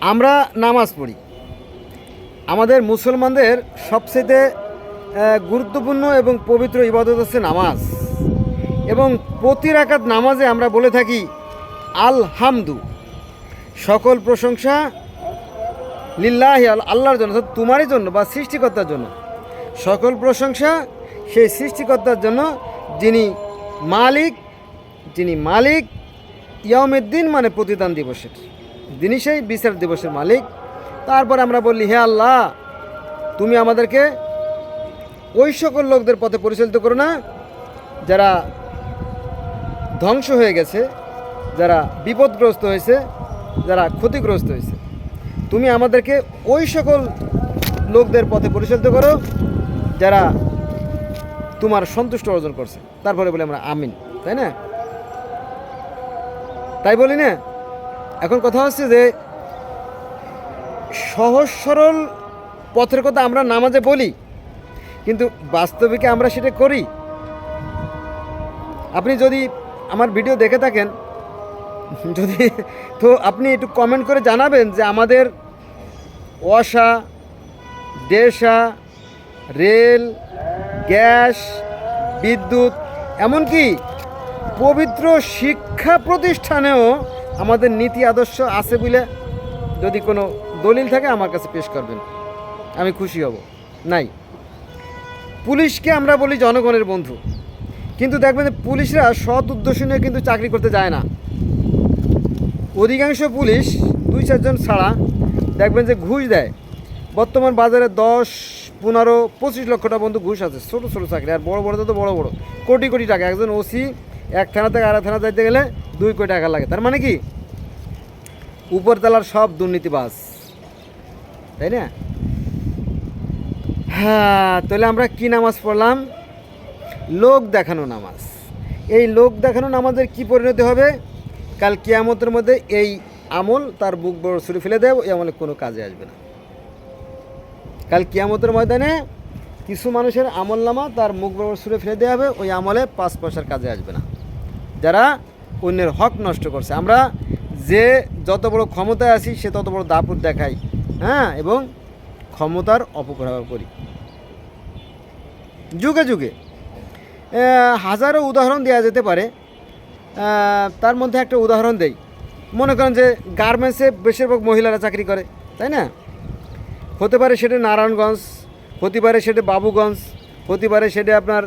আমরা নামাজ পড়ি। আমাদের মুসলমানদের সবচেয়ে গুরুত্বপূর্ণ এবং পবিত্র ইবাদত হচ্ছে নামাজ। এবং প্রতি রাকাত নামাজে আমরা বলে থাকি, আলহামদু। সকল প্রশংসা লিল্লাহ আল- আল্লাহর জন্য তোমারই জন্য বা সৃষ্টিকর্তার জন্য। সকল প্রশংসা সেই সৃষ্টিকর্তার জন্য, যিনি মালিক যিনি মালিক ইয়ামের দিন মানে প্রতিদান দিবসের। যিনি সেই বিচার দিবসের মালিক। তারপর আমরা বললি হে আল্লাহ, তুমি আমাদেরকে ওই সকল লোকদের পথে পরিচালিত করো না, যারা ধ্বংস হয়ে গেছে, যারা বিপদগ্রস্ত হয়েছে, যারা ক্ষতিগ্রস্ত হয়েছে। তুমি আমাদেরকে ওই সকল লোকদের পথে পরিচালিত করো, যারা তোমার সন্তুষ্ট অর্জন করছে। তারপরে বলি আমরা, আমিন, তাই না? তাই বলি না? এখন কথা হচ্ছে যে, সহজ সরল পথের কথা আমরা নামাজে বলি, কিন্তু বাস্তবিকে আমরা সেটা করি। আপনি যদি আমার ভিডিও দেখে থাকেন, যদি তো আপনি একটু কমেন্ট করে জানাবেন যে আমাদের ওয়াসা, দেশা, রেল, গ্যাস, বিদ্যুৎ, এমনকি পবিত্র শিক্ষা প্রতিষ্ঠানেও আমাদের নীতি আদর্শ আছে বলে যদি কোনো দলিল থাকে, আমার কাছে পেশ করবেন। আমি খুশি হব। নাই। পুলিশকে আমরা বলি জনগণের বন্ধু। কিন্তু দেখবেন যে পুলিশরা সৎ উদ্দেশ্য নিয়ে কিন্তু চাকরি করতে যায় না। অধিকাংশ পুলিশ দুই চারজন ছাড়া দেখবেন যে ঘুষ দেয়। বর্তমান বাজারে দশ, পনেরো, পঁচিশ লক্ষটা বন্ধু ঘুষ আছে। ছোটো ছোটো চাকরি। আর বড় বড় তো বড় বড়। কোটি কোটি টাকা। একজন ওসি, এক থানা থেকে আরেক থানা যাইতে গেলে দুই কোটি টাকা লাগে। তার মানে কি? উপরতলার সব দুর্নীতিবাজ। তাই না? হ্যাঁ তাহলে আমরা কি নামাজ পড়লাম? লোক দেখানো নামাজ। এই লোক দেখানো নামাজের কি পরিণতি হবে? কাল কিয়ামতের মধ্যে এই আমল তার বুক বড় ছুরি ফেলে দেব, এই আমলে কোনো কাজে আসবে না। কাল কিয়ামতের ময়দানে কিছু মানুষের আমল নামা তার মুখ বড় ছুরে ফেলে দেওয়া হবে, ওই আমলে পাঁচ পয়সার কাজে আসবে না। যারা অন্যের হক নষ্ট করছে। আমরা যে যত বড় ক্ষমতায় আছি, সে তত বড় দাপুর দেখাই। হ্যাঁ এবং ক্ষমতার অপব্যবহার করি। যুগে যুগে। হাজারো উদাহরণ দেওয়া যেতে পারে। তার মধ্যে একটা উদাহরণ দেই। মনে করেন যে, গার্মেন্টসে বেশিরভাগ মহিলারা চাকরি করে, তাই না? হতে পারে সেটা নারায়ণগঞ্জ, হতে পারে সেটা বাবুগঞ্জ, হতে পারে সেটা আপনার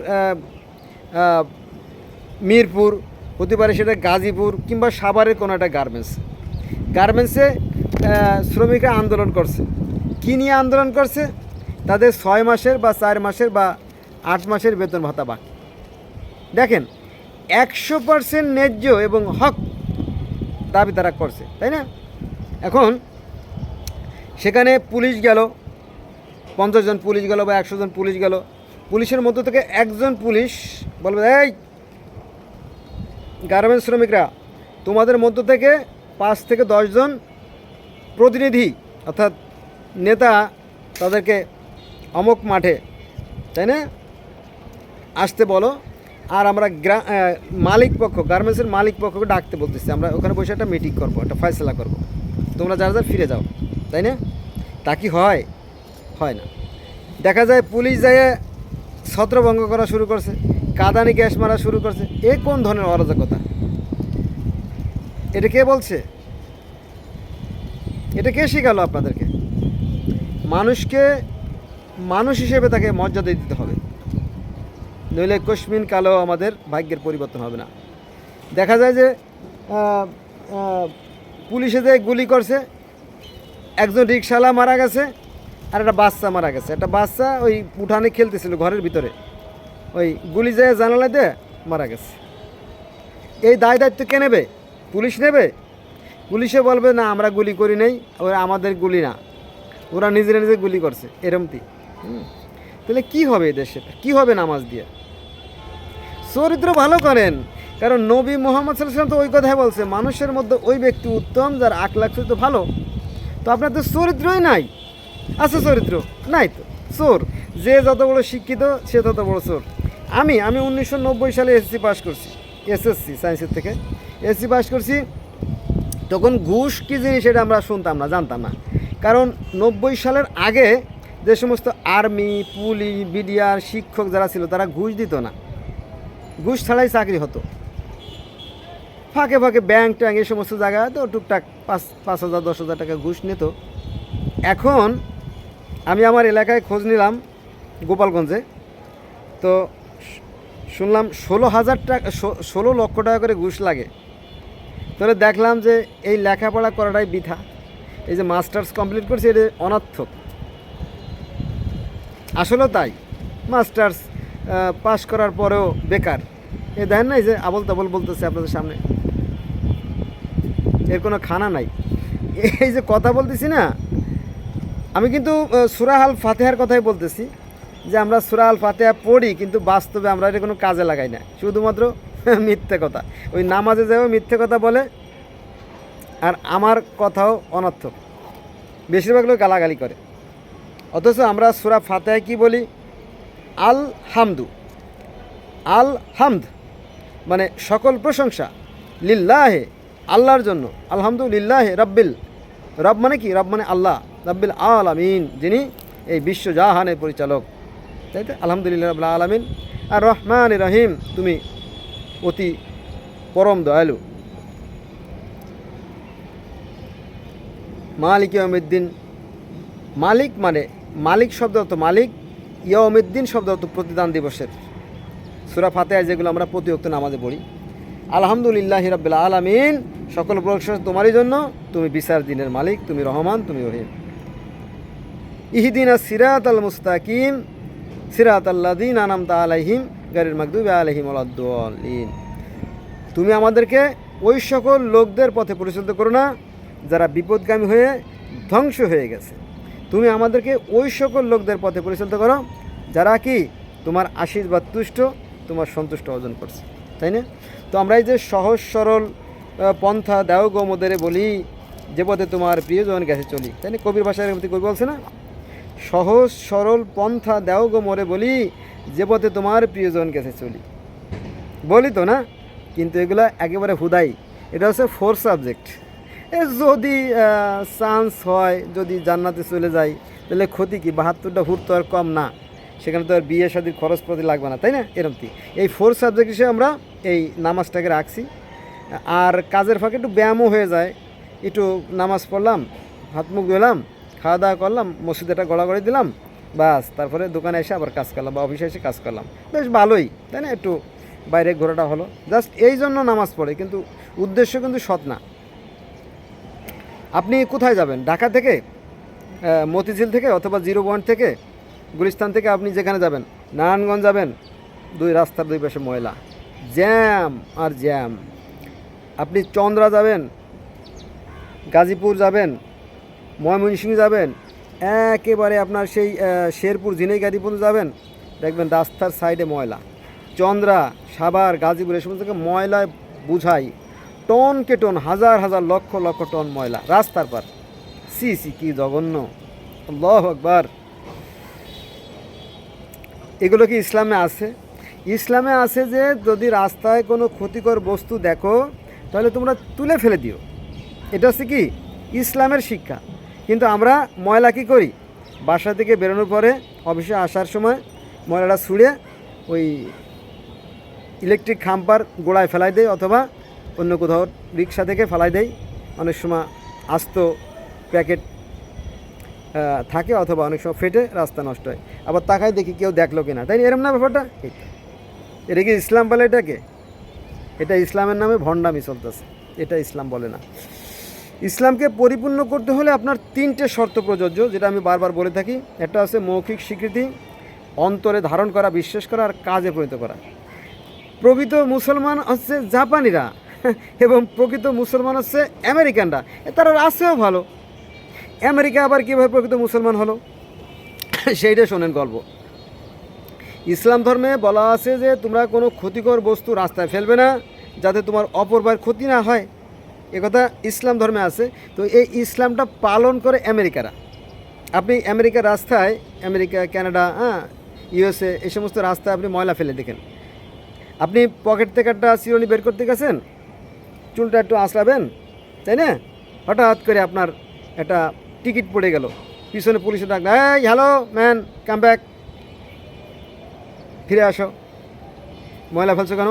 মিরপুর হতে পারে সেটা গাজীপুর কিংবা সাভারের কোনো একটা গার্মেন্টস গার্মেন্টসে শ্রমিকরা আন্দোলন করছে। কী নিয়ে আন্দোলন করছে? তাদের ছয় মাসের বা চার মাসের বা আট মাসের বেতন ভাতা বাকি। দেখেন, একশো পার্সেন্ট ন্যায্য এবং হক দাবি তারা করছে, তাই না? এখন সেখানে পুলিশ গেল, পঞ্চাশ জন পুলিশ গেল বা একশো জন পুলিশ গেল। পুলিশের মধ্য থেকে একজন পুলিশ বলবে, এই গার্মেন্টস শ্রমিকরা, তোমাদের মধ্য থেকে পাঁচ থেকে দশজন প্রতিনিধি, অর্থাৎ নেতা তাদেরকে অমক মাঠে, তাই না? আসতে বলো। আর আমরা গ্রা মালিক পক্ষ গার্মেন্টসের মালিক পক্ষকে ডাকতে বলতেছি। আমরা ওখানে বসে একটা মিটিং করব, একটা ফয়সলা করব। তোমরা যারা যারা ফিরে যাও, তাই না? তা কি হয়? হয় না। দেখা যায় পুলিশ যায় ছত্রভঙ্গ করা শুরু করছে। কাদানি গ্যাস মারা শুরু করছে। এ কোন ধরনের অরাজকতা? এটা কে বলছে? এটা কে শেখালো আপনাদেরকে? মানুষকে, মানুষ হিসেবে তাকে মর্যাদা দিতে হবে। নইলে কশ্মিন কালো আমাদের ভাগ্যের পরিবর্তন হবে না। দেখা যায় যে পুলিশে যে গুলি করছে, একজন রিক্সাওয়ালা মারা গেছে, আর একটা বাচ্চা মারা গেছে। একটা বাচ্চা ওই উঠানে খেলতেছিল ঘরের ভিতরে। ওই গুলি যায় জানালা দিয়ে মারা গেছে। এই দায় দায়িত্ব কে নেবে? পুলিশ নেবে? পুলিশে বলবে, না, আমরা গুলি করি নাই, ওরা আমাদের গুলি না। ওরা নিজেরা নিজে গুলি করছে এরমতি। তাহলে কি হবে দেশে? কি হবে নামাজ দিয়ে? চরিত্র ভালো করেন, কারণ নবী মোহাম্মদ সাল্লাম তো ওই কথাই বলছে, মানুষের মধ্যে ওই ব্যক্তি উত্তম, যার আখলাখ চরিত্র ভালো। তো আপনার তো চরিত্রই নাই। আছে চরিত্র? নাই তো। চোর। যে যত বড় শিক্ষিত, সে তত বড় চোর। আমি আমি উনিশশো নব্বই সালে এসএসসি পাস করছি এসএসসি সায়েন্সের থেকে। এসএসসি পাস করছি, তখন ঘুষ কী জিনিস এটা আমরা শুনতাম না, জানতাম না। কারণ নব্বই সালের আগে যে সমস্ত আর্মি পুলিশ বিডিআর শিক্ষক যারা ছিল, তারা ঘুষ দিত না। ঘুষ ছাড়াই চাকরি হতো। ফাঁকে ফাঁকে ব্যাংক ট্যাঙ্ক এই সমস্ত জায়গায় তো টুকটাক পাঁচ পাঁচ হাজার, দশ হাজার টাকা ঘুষ নিত। এখন আমি আমার এলাকায় খোঁজ নিলাম গোপালগঞ্জে। তো শুনলাম ষোলো হাজার টাকা ষোলো লক্ষ টাকা করে ঘুষ লাগে। তাহলে দেখলাম যে এই লেখাপড়া করাটাই বৃথা। এই যে মাস্টার্স কমপ্লিট করছে, এটা অনার্থক। আসলেও তাই, মাস্টার্স পাশ করার পরেও বেকার। এ দেখেন না, এই যে আবল তাবল বলতেছে আপনাদের সামনে। এর কোনো খানা নাই। এই যে কথা বলতেছি না, আমি কিন্তু সুরাহাল ফাতেহার কথাই বলতেছি। যে আমরা সুরাহাল ফাতেহা পড়ি, কিন্তু বাস্তবে আমরা এটা কোনো কাজে লাগাই না। শুধুমাত্র মিথ্যে কথা। ওই নামাজে যাও মিথ্যে কথা বলে, আর আমার কথাও অনর্থক। বেশিরভাগ লোক গালাগালি করে। অথচ আমরা সুরা ফাতেহায় কি বলি? আল হামদু আল হামদ মানে সকল প্রশংসা লিল্লাহে, আল্লাহর জন্য। আলহামদুলিল্লাহে রব্বিল। রব মানে কি? রব মানে আল্লাহ, রব্বিল আল আমিন যিনি এই বিশ্বজাহানের পরিচালক। তাই তো? আলহামদুলিল্লাহ রব্লা আলমিন। আর রহমান রহিম, তুমি অতি পরম দয়ালু। মালিক ইয়মিদ্দিন মালিক মানে মালিক শব্দ অর্থ মালিক ইয়মিদ্দিন শব্দ অর্থ প্রতিদান দিবসের। সুরা ফাতেহায় যেগুলো আমরা প্রতি অক্ত নামাজে পড়ি। আলহামদুলিল্লাহ রাব্বিল আলামিন, সকল প্রশংসা তোমারই জন্য। তুমি বিচার দিনের মালিক, তুমি রহমান, তুমি রহিম। ইহদিনা সিরাত আল মুস্তাকিম। সিরাত আল্লাদিন আনামতা আলাইহিম গারির মাকদুবে আলহিম আলাদ্দিন তুমি আমাদেরকে ওই সকল লোকদের পথে পরিচালিত করো না, যারা বিপদগামী হয়ে ধ্বংস হয়ে গেছে। তুমি আমাদেরকে ওই সকল লোকদের পথে পরিচালিত করো, যারা কি তোমার আশীর্বাদ তুষ্ট, তোমার সন্তুষ্ট অর্জন করছে। তাই না? তো আমরা এই যে সহজ সরল পন্থা দেও গো বলি, যে পথে তোমার প্রিয়জন গেছে চলি। তাই না? কবির ভাষার কবি বলছে না? সহজ, সরল পন্থা দেও গো মোরে বলি, যে পথে তোমার প্রিয়জন গেছে চলি। বলি তো না? কিন্তু এগুলো একেবারে হুদাই। এটা হচ্ছে ফোর সাবজেক্ট। এ যদি চান্স হয়, যদি জান্নাতে চলে যাই, তাহলে ক্ষতি কি? বাহাত্তরটা হুর তো আর কম না। সেখানে তো আর বিয়ে শাদির খরচ প্রতি লাগবে না, তাই না? এরকম কি? এই ফোর সাবজেক্ট হিসেবে আমরা এই নামাজটাকে রাখছি। আর কাজের ফাঁকে একটু ব্যায়ামও হয়ে যায়। একটু নামাজ পড়লাম, হাত মুখ ধুলাম খাওয়া দাওয়া করলাম মসজিদেটা গড়াগড়ি দিলাম, বাস, তারপরে দোকানে এসে আবার কাজ করলাম বা অফিসে এসে কাজ করলাম। বেশ ভালোই, তাই না? একটু বাইরে ঘোরাটা হলো। জাস্ট এই জন্য নামাজ পড়ে, কিন্তু উদ্দেশ্য কিন্তু সৎ না। আপনি কোথায় যাবেন? ঢাকা থেকে? মতিঝিল থেকে অথবা জিরো পয়েন্ট থেকে? গুলিস্তান থেকে আপনি যেখানে যাবেন? নারায়ণগঞ্জ যাবেন? দুই রাস্তার দুই পাশে ময়লা। জ্যাম আর জ্যাম। আপনি চন্দ্রা যাবেন? গাজীপুর যাবেন? ময়মনসিংহ যাবেন, একেবারে আপনার সেই শেরপুর ঝিনাইগাড়ি পর্যন্ত যাবেন। দেখবেন রাস্তার সাইডে ময়লা। চন্দ্রা, সাভার, গাজীপুর এসব থেকে ময়লায় বুঝাই। টন কে টন, হাজার হাজার লক্ষ লক্ষ টন ময়লা। রাস্তার পার। সি সি, কি জঘন্য। আল্লাহ আকবার। এগুলো কি ইসলামে আছে? ইসলামে আছে যে, যদি রাস্তায় কোনো ক্ষতিকর বস্তু দেখো, তাহলে তোমরা তুলে ফেলে দিও। এটা হচ্ছে কি? ইসলামের শিক্ষা। কিন্তু আমরা ময়লা কী করি? বাসা থেকে বেরোনোর পরে অফিসে আসার সময় ময়লাটা ছুঁড়ে ওই ইলেকট্রিক খাম্পার গোড়ায় ফেলাই দেয় অথবা অন্য কোথাও রিক্সা থেকে ফেলাই দেয় অনেক সময় আস্ত প্যাকেট থাকে অথবা অনেক সময় ফেটে রাস্তা নষ্ট হয়। আবার তাকায় দেখি কেউ দেখল কিনা। তাই এরম না ব্যাপারটা? এটা কি ইসলাম বলে এটাকে? এটা ইসলামের নামে ভণ্ডামি চলতেছে। এটা ইসলাম বলে না। ইসলামকে পরিপূর্ণ করতে হলে আপনার তিনটে শর্ত প্রযোজ্য, যেটা আমি বারবার বলে থাকি। একটা আছে মৌখিক স্বীকৃতি, অন্তরে ধারণ করা, বিশ্বাস করা, আর কাজে পরিণত করা। প্রকৃত মুসলমান হচ্ছে জাপানিরা, এবং প্রকৃত মুসলমান হচ্ছে আমেরিকানরা। তারা আছেও ভালো। আমেরিকা আবার কীভাবে প্রকৃত মুসলমান হলো? সেইটা শোনেন গল্প। ইসলাম ধর্মে বলা আছে যে, তোমরা কোনো ক্ষতিকর বস্তু রাস্তায় ফেলবে না, যাতে তোমার অপরবার ক্ষতি না হয়। একথা ইসলাম ধর্মে আছে। তো এই ইসলামটা পালন করে আমেরিকারা। আপনি আমেরিকার রাস্তায়, আমেরিকা, কানাডা হ্যাঁ ইউএসএ, এই সমস্ত রাস্তায় আপনি ময়লা ফেলে দেখেন। আপনি পকেট থেকে একটা চিরুনি বের করতে গেছেন, চুলটা একটু আঁচড়াবেন, তাই না? হঠাৎ করে আপনার একটা টিকিট পড়ে গেল। পিছনে পুলিশে ডাকলো, এই, হ্যালো, ম্যান, কাম ব্যাক। ফিরে আসো। ময়লা ফেলছো কেন?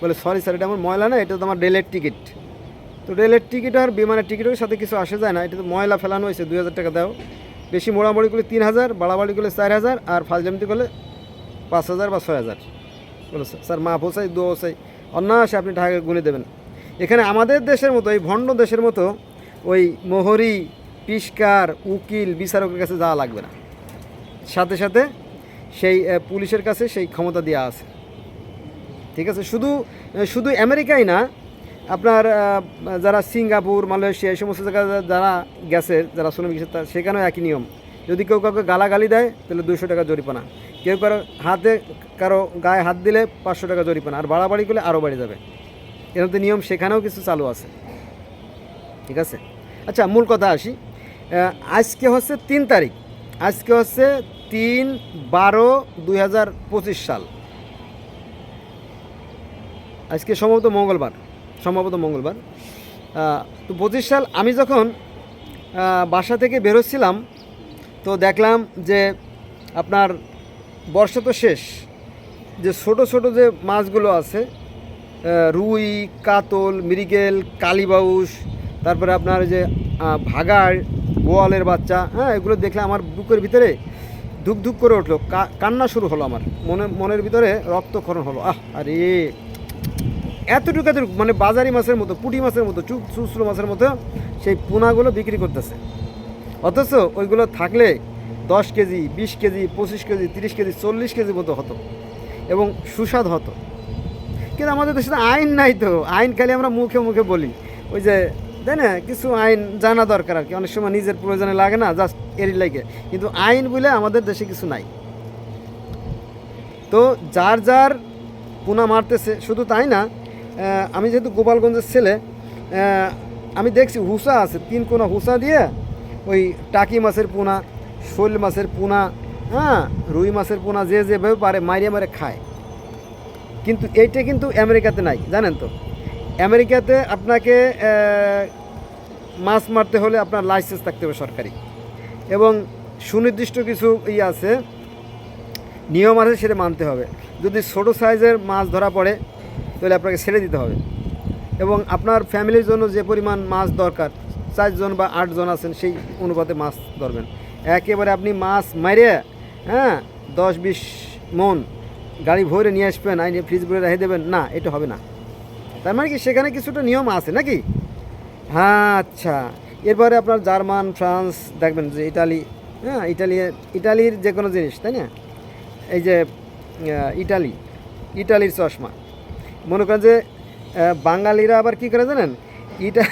বলে, সরি স্যার, এটা আমার ময়লা না, এটা তো আমার রেলের টিকিট। তো রেলের টিকিট আর বিমানের টিকিটের সাথে কিছু আসে যায় না। এটা তো ময়লা ফেলানো হয়েছে, দুই হাজার টাকা দাও। বেশি মোড়ামুড়ি করলে তিন হাজার, বাড়াবাড়ি করলে চার হাজার, আর ফালজামতি করলে পাঁচ হাজার বা ছয় হাজার। বলে স্যার মা হোসাই দু হোসাই অনায়াসে আপনি টাকা গুনে দেবেন। এখানে আমাদের দেশের মতো, এই ভণ্ড দেশের মতো, ওই মোহরি পিস্কার উকিল, বিচারকের কাছে যাওয়া লাগবে না। সাথে সাথে সেই পুলিশের কাছে সেই ক্ষমতা দেওয়া আছে। ঠিক আছে? শুধু শুধু আমেরিকাই না আপনার যারা সিঙ্গাপুর, মালয়েশিয়া, এই সমস্ত জায়গায় যারা গেছে, যারা শ্রমিক তা- সেখানেও একই নিয়ম। যদি কেউ কাউকে গালাগালি দেয়, তাহলে দুশো টাকা জরিপানা কেউ কারও হাতে, কারও গায়ে হাত দিলে পাঁচশো টাকা জরিপানা আর বাড়াবাড়ি করলে আরও বাড়ি যাবে। এর মধ্যে নিয়ম সেখানেও কিছু চালু আছে। ঠিক আছে? আচ্ছা মূল কথা আসি। আজকে হচ্ছে তিন তারিখ। আজকে হচ্ছে তিন বারো দুই সাল। আজকে সম্ভবত মঙ্গলবার। সম্ভবত মঙ্গলবার। তো পঁচিশ সাল আমি যখন বাসা থেকে বেরোচ্ছিলাম, তো দেখলাম যে আপনার বর্ষা তো শেষ। যে ছোট ছোট যে মাছগুলো আছে রুই, কাতল, মৃগেল কালীবাউস তারপরে আপনার যে ভাগাড় বোয়ালের বাচ্চা হ্যাঁ এগুলো দেখলে আমার বুকের ভিতরে ধুক ধুক করে উঠল। কান্না শুরু হলো আমার। মনে, মনের ভিতরে রক্তক্ষরণ হলো। আহ, আরে! এতটুকু এতটুকু মানে বাজারি মাছের মতো, পুঁটি মাছের মতো চুপ চুচড়ো মাছের মতো সেই পোনাগুলো বিক্রি করতেছে। অথচ ওইগুলো থাকলে দশ কেজি, বিশ কেজি, পঁচিশ কেজি, তিরিশ কেজি, চল্লিশ কেজি মতো হতো এবং সুস্বাদ হতো। কিন্তু আমাদের দেশে আইন নাই তো। আইন খালি আমরা মুখে মুখে বলি। ওই যে, তাই না? কিছু আইন জানা দরকার আর কি। অনেক সময় নিজের প্রয়োজনে লাগে না জাস্ট এরই লাগে। কিন্তু আইন বলে আমাদের দেশে কিছু নাই। তো যার যার পুনা মারতেছে, শুধু তাই না আমি যেহেতু গোপালগঞ্জের ছেলে আমি দেখছি হুসা আছে, তিন কোনা হুসা দিয়ে ওই টাকি মাছের পোনা, শোল মাছের পোনা হ্যাঁ রুই মাছের পোনা যে যেভাবে পারে মারিয়ে মারে খায়। কিন্তু এইটা কিন্তু আমেরিকাতে নাই, জানেন তো? আমেরিকাতে আপনাকে মাছ মারতে হলে আপনার লাইসেন্স থাকতে হবে সরকারি। এবং সুনির্দিষ্ট কিছু ইয়ে আছে, নিয়ম আছে সেটা মানতে হবে। যদি ছোটো সাইজের মাছ ধরা পড়ে তাহলে আপনাকে ছেড়ে দিতে হবে। এবং আপনার ফ্যামিলির জন্য যে পরিমাণ মাছ দরকার, চারজন বা আটজন আছেন, সেই অনুপাতে মাছ ধরবেন। একেবারে আপনি মাছ মারে হ্যাঁ দশ বিশ মন গাড়ি ভরে নিয়ে আসবেন, আইনে ফ্রিজ ভরে রেখে দেবেন, না, এটা হবে না। তার মানে কি, সেখানে কিছুটা নিয়ম আছে নাকি? হ্যাঁ আচ্ছা এরপরে আপনার জার্মান, ফ্রান্স, দেখবেন যে ইটালি হ্যাঁ ইটালি, ইটালির যে কোনো জিনিস, তাই না? এই যে ইটালি, ইটালির চশমা। মনে করেন যে বাঙালিরা আবার কি করে জানেন? ইটা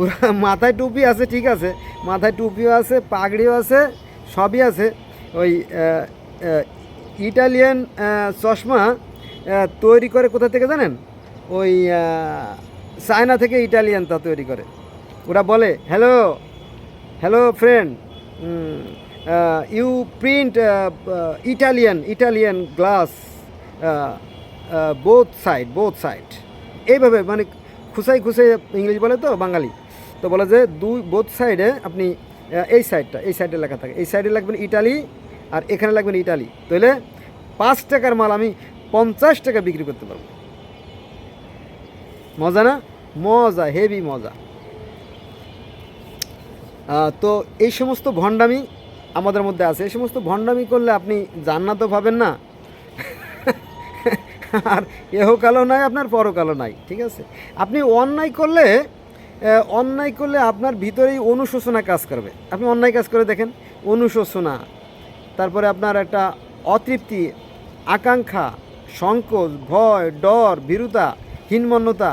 ওরা মাথায় টুপি আছে, ঠিক আছে। মাথায় টুপিও আছে, পাগড়িও আছে, সবই আছে। ওই ইটালিয়ান চশমা তৈরি করে কোথা থেকে জানেন? ওই চায়না থেকে ইটালিয়ান তা তৈরি করে। ওরা বলে hello hello friend you print Italian Italian glass both side both side এইভাবে মানে খুসাই খুসাই ইংলিশ বলে তো, বাঙালি। তো বলে যে দুই বোথ সাইডে আপনি এই সাইডটা এই সাইডে লেখা থাকে। এই সাইডে লাগবেন ইটালি, আর এখানে লাগবেন ইটালি। তাহলে পাঁচ টাকার মাল আমি পঞ্চাশ টাকা বিক্রি করতে পারব। মজা না? মজা হেভি মজা। তো এই সমস্ত ভণ্ডামি আমাদের মধ্যে আছে। এই সমস্ত ভণ্ডামি করলে আপনি জান্নাতও পাবেন না আর এহকালও নাই, আপনার পরকালও নাই, ঠিক আছে? আপনি অন্যায় করলে অন্যায় করলে আপনার ভিতরেই অনুশোচনা কাজ করবে। আপনি অন্যায় কাজ করে দেখেন, অনুশোচনা। তারপরে আপনার একটা অতৃপ্তি, আকাঙ্ক্ষা, সংকোচ, ভয়, ডর, ভীরুতা, হীনমন্যতা।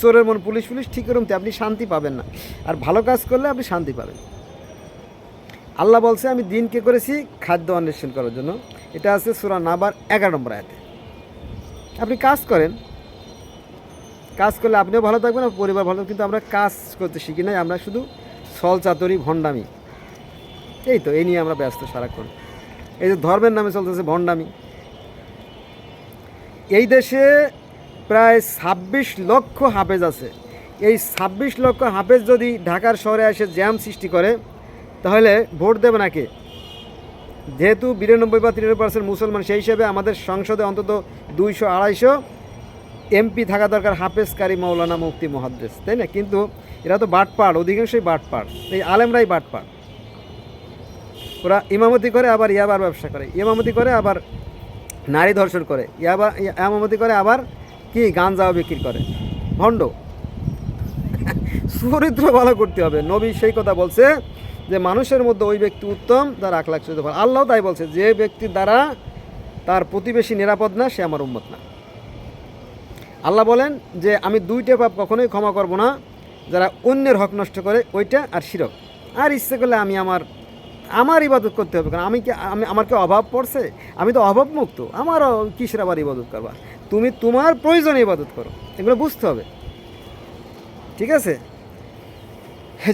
চোরের মন পুলিশ পুলিশ ঠিক করুন আপনি শান্তি পাবেন না। আর ভালো কাজ করলে আপনি শান্তি পাবেন। আল্লাহ বলছে, আমি দিনকে করেছি খাদ্য অন্বেষণ করার জন্য। এটা আছে সুরা নাবার এগারো নম্বর আয়াতে। আপনি কাজ করেন। কাজ করলে আপনিও ভালো থাকবেন, আর পরিবার ভালো। কিন্তু আমরা কাজ করতে শিখি নাই। আমরা শুধু ছল চাতরি, ভণ্ডামি। এই তো, এই নিয়ে আমরা ব্যস্ত সারাক্ষণ। এই যে ধর্মের নামে চলতেছে ভণ্ডামি। এই দেশে প্রায় ছাব্বিশ লক্ষ হাফেজ আছে। এই ছাব্বিশ লক্ষ হাফেজ যদি ঢাকার শহরে এসে জ্যাম সৃষ্টি করে, তাহলে ভোট দেবে নাকি? যেহেতু বিরানব্বই বা তিরানব্বই পার্সেন্ট মুসলমান, সেই হিসেবে আমাদের সংসদে অন্তত দুইশো আড়াইশো এমপি থাকা দরকার হাফেজ কারি মৌলানা মুফতি মহাদ্দেশ তাই না? কিন্তু এরা তো বাটপাড়, অধিকাংশই বাটপাড়, এই আলেমরাই বাটপাড়। ওরা ইমামতি করে, আবার ইয়াবার ব্যবসা করে। ইমামতি করে, আবার নারী ধর্ষণ করে। ইয়াবা ইমামতি করে, আবার কি? গাঞ্জাও বিক্রি করে। ভণ্ড। চরিত্র ভালো করতে হবে। নবী সেই কথা বলছে যে মানুষের মধ্যে ওই ব্যক্তি উত্তম, তার আখলাখ চরিত্র ভালো। আল্লাহ তাই বলছে, যে ব্যক্তির দ্বারা তার প্রতিবেশী নিরাপদ না, সে আমার উম্মত না। আল্লাহ বলেন যে, আমি দুইটা পাপ কখনোই ক্ষমা করব না, যারা অন্যের হক নষ্ট করে, ওইটা আর শিরক। আর ইচ্ছে করলে আমি আমার আমার ইবাদত করতে হবে, কারণ আমি কি, আমি, আমার কি অভাব পড়ছে? আমি তো অভাব মুক্ত আমারও কিসের আবার ইবাদত করবা তুমি তোমার প্রয়োজনে ইবাদত করো, এগুলো বুঝতে হবে। ঠিক আছে?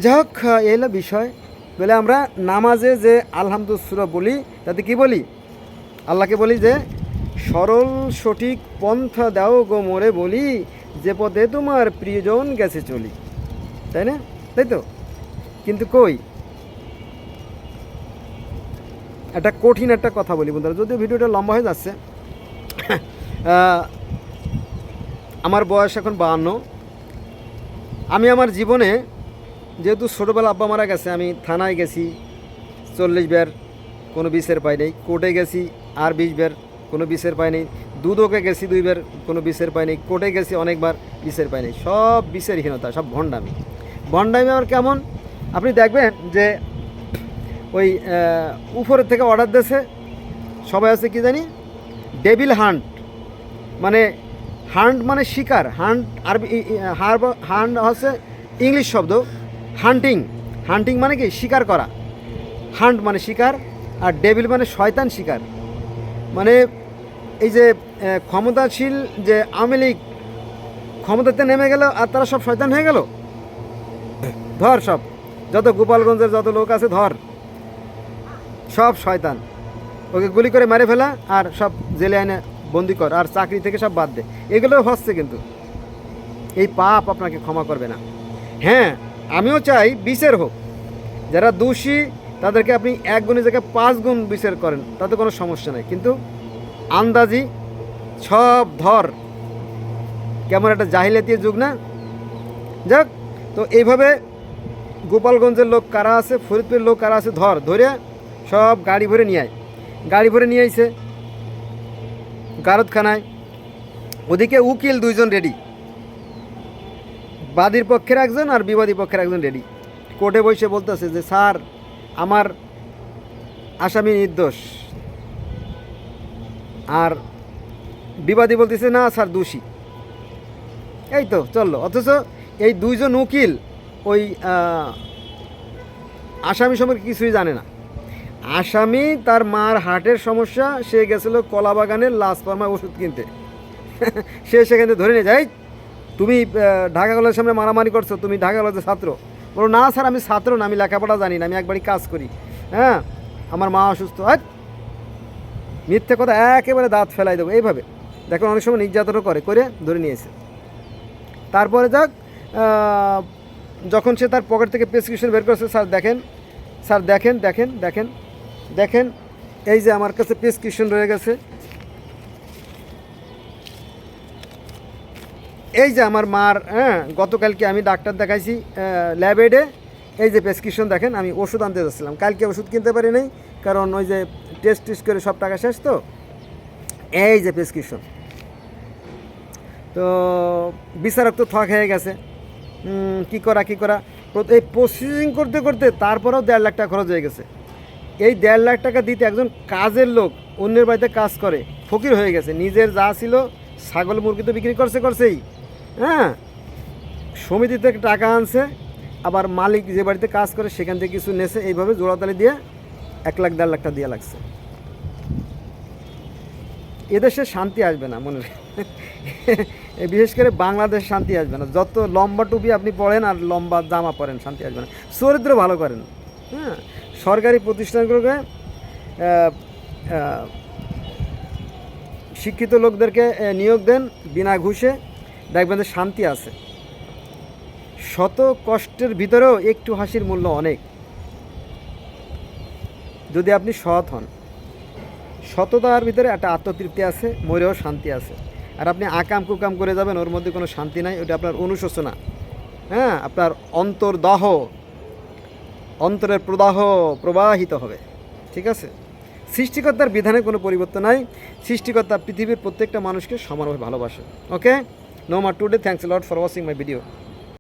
যাই হোক এই বিষয়। বলে আমরা নামাজে যে আলহামদুসুরা বলি, তাতে কি বলি? আল্লাহকে বলি যে, সরল সঠিক পন্থা দাও গো মোরে বলি, যে পথে তোমার প্রিয়জন গেছে চলি। তাই না? তাই তো? কিন্তু কই? একটা কঠিন একটা কথা বলি বন্ধুরা, যদিও ভিডিওটা লম্বা হয়ে যাচ্ছে। আমার বয়স এখন বাহান্ন আমি আমার জীবনে যেহেতু ছোটোবেলা আব্বা মারা গেছে, আমি থানায় গেছি, চল্লিশ বের, কোনো বিষের পাই নেই। কোর্টে গেছি, আর বিশ বের, কোনো বিষের পাই নেই। দুদকে গেছি দুইবার কোনো বিষের পাই নেই। কোর্টে গেছি অনেকবার বিষের পাই নেই। সব বিষেরহীনতা সব ভণ্ডামি। ভণ্ডামি আমার কেমন? আপনি দেখবেন যে ওই উপরের থেকে অর্ডার দিয়েছে, সবাই আছে কি জানি? Devil hunt. মানে হান্ট মানে শিকার। হান্ট আরবি হান্ট হচ্ছে ইংলিশ শব্দ। হান্টিং হান্টিং মানে কি? শিকার করা। হান্ট মানে শিকার আর ডেভিল মানে শয়তান শিকার। মানে এই যে ক্ষমতাশীল যে আওয়ামী লীগ ক্ষমতাতে নেমে গেল আর তারা সব শয়তান হয়ে গেল? ধর সব। যত গোপালগঞ্জের যত লোক আছে, ধর। সব শয়তান। ওকে গুলি করে মেরে ফেলা আর সব জেলে এনে বন্দি কর আর চাকরি থেকে সব বাদ দে। এগুলো হচ্ছে কিন্তু। এই পাপ আপনাকে ক্ষমা করবে না। হ্যাঁ আমিও চাই বিচার হোক। যারা দোষী, তাদেরকে আপনি এক গুণের জায়গায় পাঁচ গুণ বিচার করেন, তাতে কোনো সমস্যা নেই। কিন্তু আন্দাজি সব ধর। কেমন একটা জাহিলাতীয় যুগ না? যাক, তো এইভাবে গোপালগঞ্জের লোক কারা আছে, ফরিদপুরের লোক কারা আছে, ধর, ধরে সব গাড়ি ভরে নিয়ে আয়। গাড়ি ভরে নিয়ে আইছে। গারদখানায়। ওদিকে উকিল দুইজন রেডি বাদীর পক্ষের একজন আর বিবাদী পক্ষের একজন রেডি। কোর্টে বসে বলতেছে যে স্যার আমার আসামি নির্দোষ। আর বিবাদী বলতেছে না স্যার দোষী। এই তো চলল। অথচ এই দুইজন উকিল ওই আসামি সম্পর্কে কিছুই জানে না। আসামি তার মার হার্টের সমস্যা সে গেছিল কলা বাগানের লাশ ফার্মায় ওষুধ কিনতে। সে সেখান ধরে নিয়ে যায় "এই, তুমি ঢাকা কলেজের সামনে মারামারি করছ, তুমি ঢাকা কলেজের ছাত্র। বলো, না স্যার, আমি ছাত্র না, আমি লেখাপড়া জানি না, আমি একবারই কাজ করি। হ্যাঁ? আমার মা অসুস্থ। হয় মিথ্যে কথা একেবারে দাঁত ফেলাই দেবো, এইভাবে। দেখুন, অনেক সময় নির্যাতনও করে করে ধরে নিয়েছে। তারপরে যাক যখন সে তার পকেট থেকে প্রেসক্রিপশন বের করেছে, স্যার, দেখেন স্যার, দেখেন দেখেন দেখেন দেখেন, এই যে আমার কাছে প্রেসক্রিপশন রয়ে গেছে। এই যে আমার মার হ্যাঁ গতকালকে আমি ডাক্তার দেখাইছি ল্যাবেডে এই যে প্রেসক্রিপশন দেখেন, আমি ওষুধ আনতে যাচ্ছিলাম। কালকে ওষুধ কিনতে পারি নাই, কারণ ওই যে টেস্ট টেস্ট করে সব টাকা শেষ তো। এই যে প্রেসক্রিপশন তো বিচারক তো থক হয়ে গেছে। কি করা কি করা? এই প্রসেসিং করতে করতে তারপরেও দেড় লাখ টাকা খরচ হয়ে গেছে। এই দেড় লাখ টাকা দিতে একজন কাজের লোক অন্যের বাড়িতে কাজ করে, ফকির হয়ে গেছে। নিজের যা ছিল, ছাগল মুরগি তো বিক্রি করছে করছেই। হ্যাঁ? সমিতি থেকে টাকা আনছে, আবার মালিক যে বাড়িতে কাজ করে সেখান থেকে কিছু নেছে, এইভাবে জোড়াতালি দিয়ে এক লাখ, দেড় লাখ টাকা দিয়ে লাগছে। এদেশে শান্তি আসবে না, মনে বিশেষ করে বাংলাদেশ শান্তি আসবে না। যত লম্বা টুপি আপনি পরেন আর লম্বা জামা পরেন, শান্তি আসবে না। চরিত্র ভালো করেন। হ্যাঁ? সরকারি প্রতিষ্ঠানগুলোকে শিক্ষিত লোকদেরকে নিয়োগ দেন বিনা ঘুষে। দেখবেন যে শান্তি আছে। শত কষ্টের ভিতরেও একটু হাসির মূল্য অনেক। যদি আপনি সৎ হন, সততার ভিতরে একটা আত্মতৃপ্তি আছে মরেও শান্তি আছে। আর আপনি আকাম কুকাম করে যাবেন, ওর মধ্যে কোনো শান্তি নাই, ওটা আপনার অনুশোচনা। হ্যাঁ আপনার অন্তর্দাহ, অন্তরের প্রদাহ প্রবাহিত হবে। ঠিক আছে? সৃষ্টিকর্তার বিধানে কোনো পরিবর্তন নাই। সৃষ্টিকর্তা পৃথিবীর প্রত্যেকটা মানুষকে সমানভাবে ভালোবাসে। ওকে? No more today. Thanks a lot for watching my video.